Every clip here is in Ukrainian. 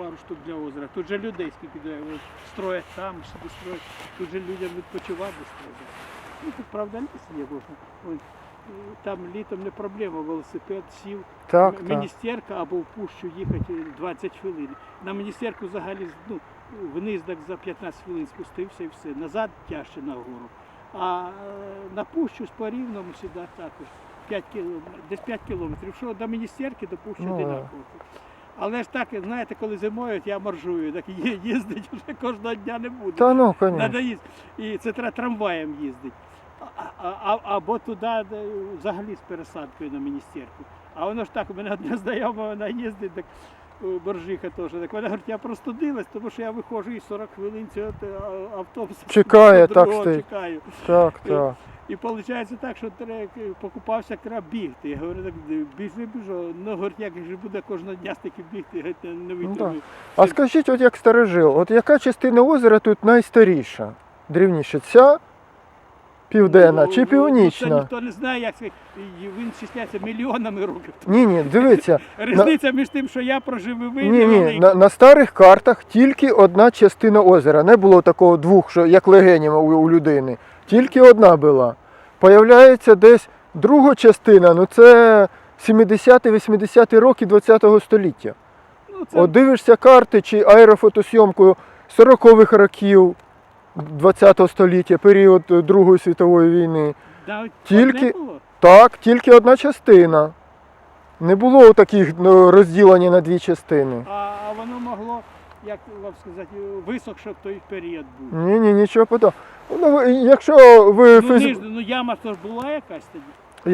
пару штук для озера. Тут же людей скільки де, строять там, собі строять. Тут же людям відпочивати строять. Ну тут правда ліс є, е, там літом не проблема, велосипед сів. Так, М- так. Або в пущу їхати 20 хвилин. На міністерку взагалі ну, вниз так за 15 хвилин спустився і все. Назад тяжче нагору. А е, на пущу з по рівному сюди також 5 кілометрів, десь 5 кілометрів. Що до міністерки, до пущі Ну, одинаково. Але ж так, знаєте, коли зимою я моржую, так їздить вже кожного дня не буде. Та ну, Надо їздити. І це треба трамваєм їздити. А, а, а, або туди взагалі з пересадкою на міністерку. А воно ж так, у мене одна знайома, вона їздить, так боржиха теж. Так вона говорить, я простудилась, тому що я виходжу і 40 хвилин цього автобуса. Чекає, так стоїть. чекаю. Так, так. І виходить так, що треба, покупався, треба бігти. Я говорю, так біж не біжу. Ну, говорить, як же буде кожного дня стільки бігти, не витримую. А скажіть, от як старожил, от яка частина озера тут найстаріша? Дрівніша? Ця? Південна Ну, чи ну, Це північна? ніхто не знає, як це. Він числяється мільйонами років. Ні, ні, дивіться. Різниця між тим, що я прожив і ви, Ні, ні, на, на старих картах тільки одна частина озера. Не було такого двох, що як легенів у, у людини. Тільки одна була. Появляється десь друга частина, ну це 70-80-ті роки ХХ століття. Ну, це, От дивишся карти чи аерофотосйомку 40-х років ХХ століття, період Другої світової війни. да, тільки- було. Так, тільки одна частина. Не було таких ну, розділення на дві частини. А, а воно могло, як вам сказати, висохше в той період був. Ні, ні, нічого подобного. Ну, якщо ви Ну, фейс... нижня, ну яма ж була якась тоді.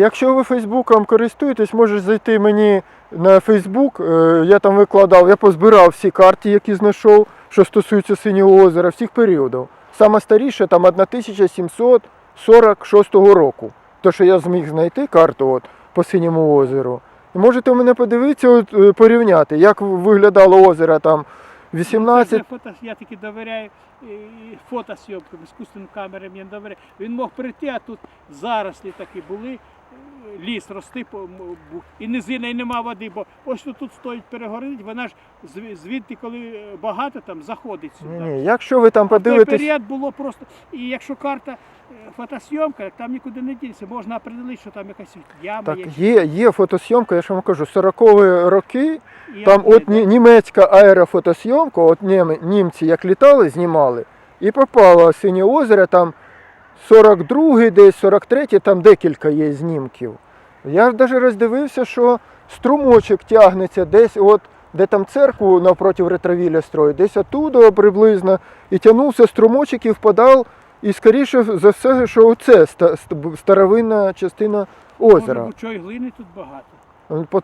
якщо ви Фейсбуком користуєтесь, можеш зайти мені на Фейсбук. е, Я там викладав, я позбирав всі карти, які знайшов, що стосуються синього озера, всіх періодів. Саме старіше там 1746 року. То, що я зміг знайти карту от, по синьому озеру. І можете у мене подивитися, от, е, порівняти, як виглядало озеро там 18 фото, я таки довіряю фотосйомкам, іскусственним камерам я не довіряю. Він мог прийти, а тут зарослі такі були, ліс рости і низина, і нема води, бо ось що тут стоїть перегородить, вона ж звідти, коли е, багато там, заходить сюди. Ні, якщо ви там В той період було просто. І якщо карта е, фотосйомка, там нікуди не дінеться, можна определити, що там якась яма так є. є, є фотосйомка, я ж вам кажу, 40 роки. і Там от ні- німецька аерофотосйомка, от нім- німці як літали, знімали, і попало синє озеро, там 42-й, десь 43-й, там декілька є знімків. Я навіть роздивився, що струмочок тягнеться десь, от, де там церкву навпроти ретровіля строїть, десь оттуда приблизно, і тягнувся струмочок і впадав, і скоріше за все, що оце старовинна частина озера. чого і глини тут багато.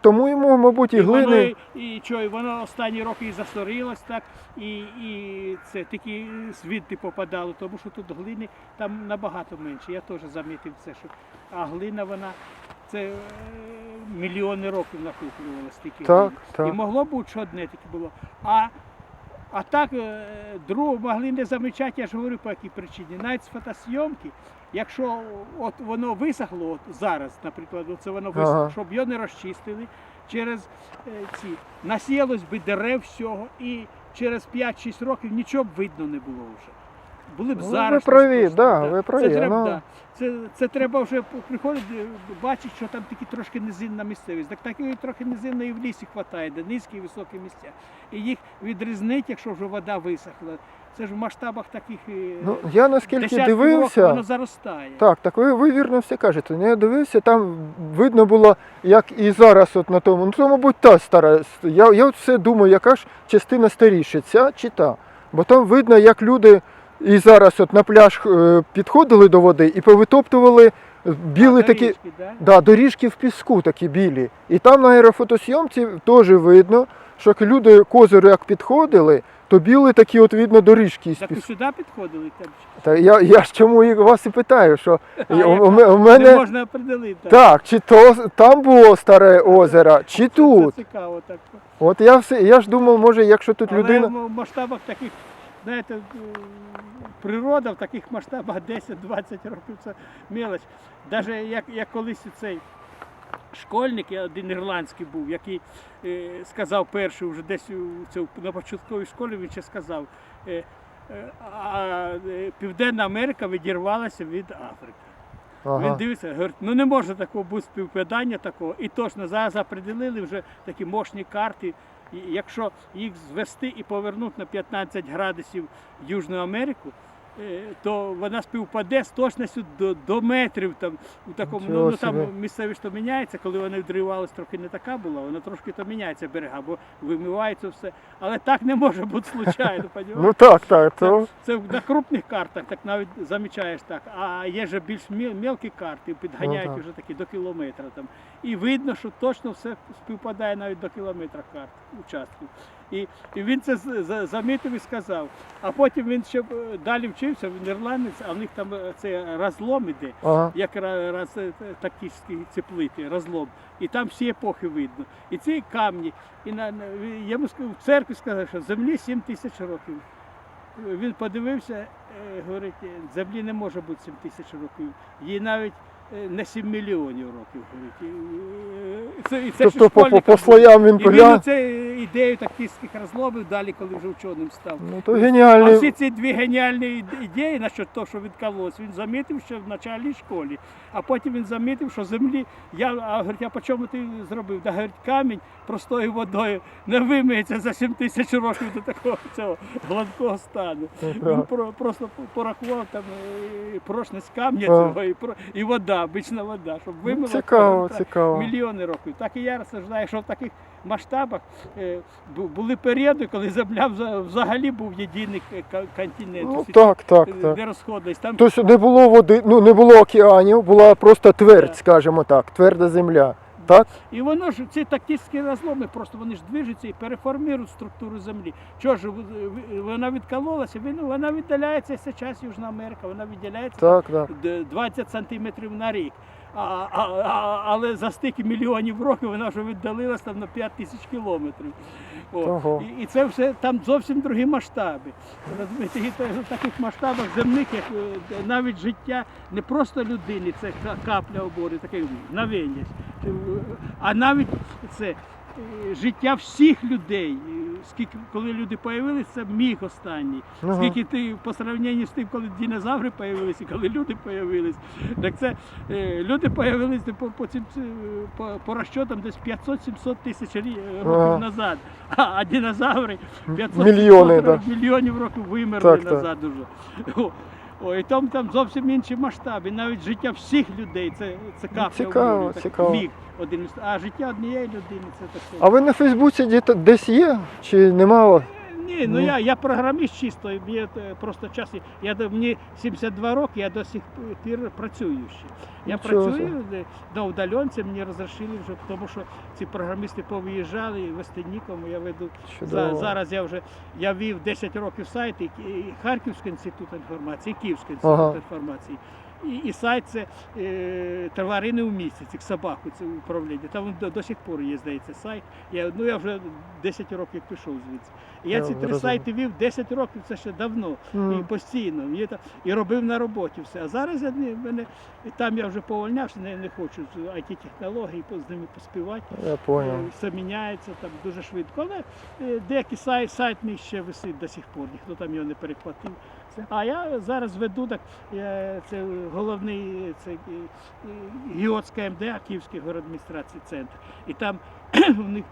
Тому йому, мабуть, і воно, глини. і, і, і воно останні роки і засорилось так, і, і це тільки звідти попадало, тому що тут глини там набагато менше. Я теж замітив це, що а глина вона це е, мільйони років накоплювалася стільки Так, так. І могло бути, що одне таке було. А, а так е, другого могли не замічати, я ж говорю по якій причині. Навіть з фотосйомки, якщо от воно висохло от зараз, наприклад, це воно висохло, Ага. щоб його не розчистили, через е, ці насіялось би дерев всього, і через 5-6 років нічого б видно не було вже. Були б Ну, ви зараз. праві, да, ви праві, Це треба, ну. да. це, це треба вже приходити, бачити, що там такі трошки низинна місцевість. Так такої трохи низинної і в лісі вистачає, де низькі і високі місця. І їх відрізнити, якщо вже вода висохла. Це ж в масштабах таких е, Ну, я наскільки дивився, воно заростає. так, так ви, ви вірно все кажете. Ну, Я дивився, там видно було, як і зараз от на тому. Ну, це, мабуть, та стара. Я, я от все думаю, яка ж частина старіша, ця чи та. Бо там видно, як люди і зараз от на пляж е, підходили до води і повитоптували білі А, такі. доріжки, да? Да, доріжки в піску такі білі. І там на аерофотосйомці теж видно, що люди к озеру як підходили, то білі такі от видно доріжки Так і сюди підходили. Та я, я ж чому і вас і питаю, що А, у, у, ме- у не можна определити. так, чи то там було старе озеро, чи тут. Це цікаво так. От я все, я ж думав, може, якщо тут Але людина. в масштабах таких, знаєте, е, природа в таких масштабах 10-20 років це мелоч. Навіть як, як колись цей школьник, я один ірландський був, який е, сказав перший вже десь у, це, на початковій школі він ще сказав. Е, е, а е, Південна Америка відірвалася від Африки. Він Ага. дивиться, говорить, ну не може такого бути співпадання такого. І точно зараз определили вже такі мощні карти. Якщо їх звести і повернути на 15 градусів Южну Америку, то вона співпаде з точністю до, до метрів. Там, у такому, ну, Нічого ну, там собі. місцевість то міняється, коли вони відривались, трохи не така була, вона трошки то міняється берега, бо вимивається все. Але так не може бути случайно. Ну так, так. То... Це на крупних картах так навіть замічаєш так. А є же більш мілкі карти, підганяють Ну, вже такі до кілометра там. І видно, що точно все співпадає навіть до кілометра карт участків. І, і він це замітив і сказав. А потім він ще е, далі вчився, він ірландець, а в них там е, це розлом іде, Ага. як ра- раз, е, тактичні ці плити, розлом. І там всі епохи видно. І ці камні, і на, йому в церкві сказали, що землі 7 тисяч років. Він подивився, говорить, «Е, землі не може бути 7 тисяч років. Їй навіть е, не 7 мільйонів років. І, Це, і це Тобто по, по, по слоям він і він поля. оце ідею тактичних розломів далі, коли вже вченим став. Ну то А всі ці дві геніальні ідеї насчет того, що відкололось, він замітив ще в начальній школі, а потім він замітив, що землі, я, а говорить, а по чому ти зробив? Да, говорить, камінь простою водою не вимиється за 7 тисяч років до такого цього гладкого стану. Ну, Він про, просто порахував там е, прочність камня цього і, і вода, обична вода, щоб Ну, вимила Цікаво, та- цікаво. мільйони років. Так і я розсуждаю, що в таких масштабах е, були періоди, коли земля взагалі був єдиний континент. Ну так, так, е, так. Де розходились. Там Тобто не було води, ну не було океанів, була просто твердь, Так. скажімо так, тверда земля. Так? І воно ж ці тактичні розломи, просто вони ж движуться і переформують структуру землі. Чого ж в- вона відкололася, вона віддаляється зараз Южна Америка, вона віддаляється Так, так. 20 сантиметрів на рік. А, а, а, але за стільки мільйонів років вона вже віддалилась там на 5 тисяч кілометрів. О, і, і це все там зовсім другі масштаби. Розумієте, в таких масштабах земних, як е, навіть життя не просто людини, це капля обори, таке мгновення. Е, А навіть це е, життя всіх людей. Скільки, коли люди з'явилися, це міг останній. Ага. Скільки ти по сравненню з тим, коли динозаври з'явилися, коли люди з'явилися. Так це е, люди з'явилися по, по, цим, е, по, по розчотам десь 500-700 тисяч е, років Ага. назад. А, а динозаври 500 Мільйони, 700 мільйонів років вимерли Так, так. назад уже. О, О, і там, там зовсім інші масштаби. Навіть життя всіх людей це, це капля в цікаво, так, цікаво. міг один. А життя однієї людини це таке. А ви на Фейсбуці десь є? Чи немало? Ні, ну Ну. я, я програміст чисто, мені е, просто час. Я мені 72 роки, я до сих пір працюю ще. Я Нічого працюю на удаленці, мені розрішили вже, тому що ці програмісти повиїжджали, і вести нікому. Я веду за, зараз. Я вже я вів 10 років сайт і, і Харківський інститут інформації, і Київський інститут Ага. інформації. І, і сайт це е, тварини в місті, цих собак, це управління. Там до, до сих пор є, здається, сайт. Я, ну я вже 10 років пішов звідси. І я Я ці три сайти вів 10 років, це ще давно. М. І постійно. І, та- і робив на роботі все. А зараз я не, мене, там я вже повольнявся, не, не хочу з IT-технологій з ними поспівати. Я понял. Е, Все міняється там дуже швидко. Але е, деякий сайт, сайт мій ще висить до сих пор, ніхто там його не перехватив. А я зараз веду так, я, це головний це, е, е, Гіотська МДА, Київський городадміністрації центр. І там у них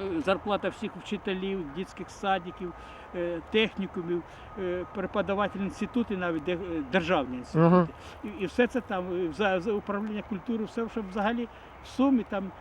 е, зарплата всіх вчителів, дитячих садиків, е, технікумів, е, преподавателів інститутів, навіть е, державні інститути. Мгм. І, і все це там, е, за, за управління культури, все, щоб взагалі в сумі там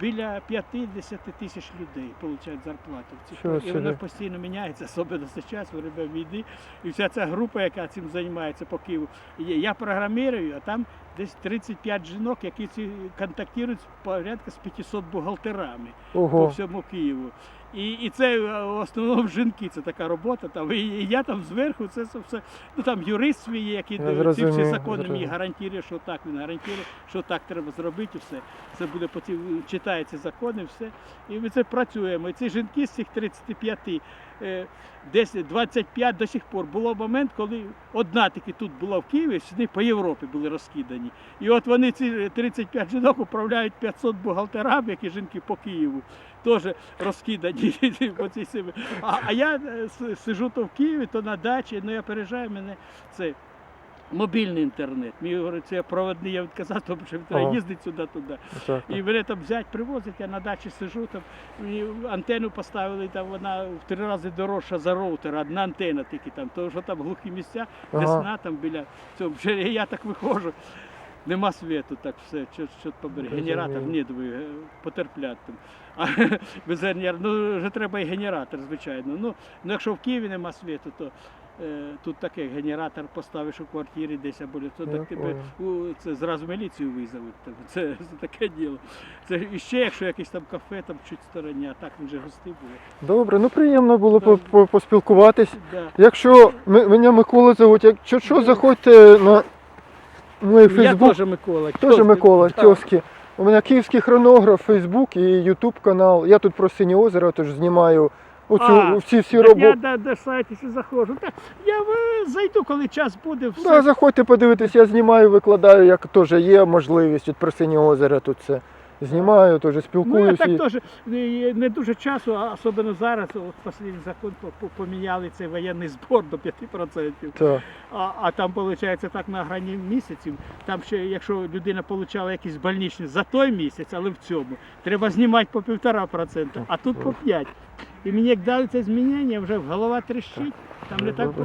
біля 50 тисяч людей отримують зарплату. Чого І воно постійно міняється, особливо за час время війни. І вся ця група, яка цим займається по Києву. Я програмірую, а там десь 35 жінок, які ці контактують порядка з 500 бухгалтерами по всьому Києву. І, і це е, в основному жінки, це така робота. Там, і, і я там зверху, це, все. Ну там юрист свій, який ці всі закони мені гарантує, що так він гарантує, що так треба зробити, і все. Це буде потім читається закони, все. І ми це працюємо. І ці жінки з цих 35, е, десь 25 до сих пор було момент, коли одна таки тут була в Києві, всі по Європі були розкидані. Україні. І от вони ці 35 жінок управляють 500 бухгалтерам, які жінки по Києву. Теж розкидані. А, а я е, сижу то в Києві, то на дачі, ну я переїжджаю, мене це мобільний інтернет. Мій говорить, це проводний, я відказав, тому що треба Ага. їздити сюди-туди. І мене там взять, привозять, я на дачі сижу, там мені антенну поставили, там вона в три рази дорожча за роутер, одна антенна тільки там, тому що там глухі місця, Ага. весна там біля цього. Я так виходжу. Нема світу, так все, що, що побери. Генератор, ні, диви, е, потерплять там. А без генератора, ну вже треба і генератор, звичайно. Ну, ну якщо в Києві нема світу, то е, тут таке генератор поставиш у квартирі десь або то так тебе у, це зразу міліцію визовуть. Там, Це, це таке діло. Це і ще, якщо якесь там кафе там чуть стороні, а так він же гости були. Добре, ну приємно було по- по- поспілкуватись. Да. Якщо мене Микола зовуть, якщо що, заходьте на мій Я Фейсбук, теж Микола. теж Тьоски. Микола, тьоски. У мене київський хронограф, Фейсбук і Ютуб канал. Я тут про синє озеро, тож знімаю оцю, А, всі всі Так роботи. Я до, сайті ще заходжу. Так, я е, зайду, коли час буде. Все. Да, заходьте подивитись, я знімаю, викладаю, як теж є можливість от про синє озеро тут це. Знімаю, теж Ну, я спілкуюся. так теж не, не дуже часу, а особливо зараз, от останній закон по- по- поміняли цей воєнний збор до 5%. Так. А, а там, виходить, так на грані місяців, там ще, якщо людина отримала якісь больничні за той місяць, але в цьому, треба знімати по півтора процента, а тут по 5. І мені як дали це змінення, вже голова тріщить, там не так Вибачте.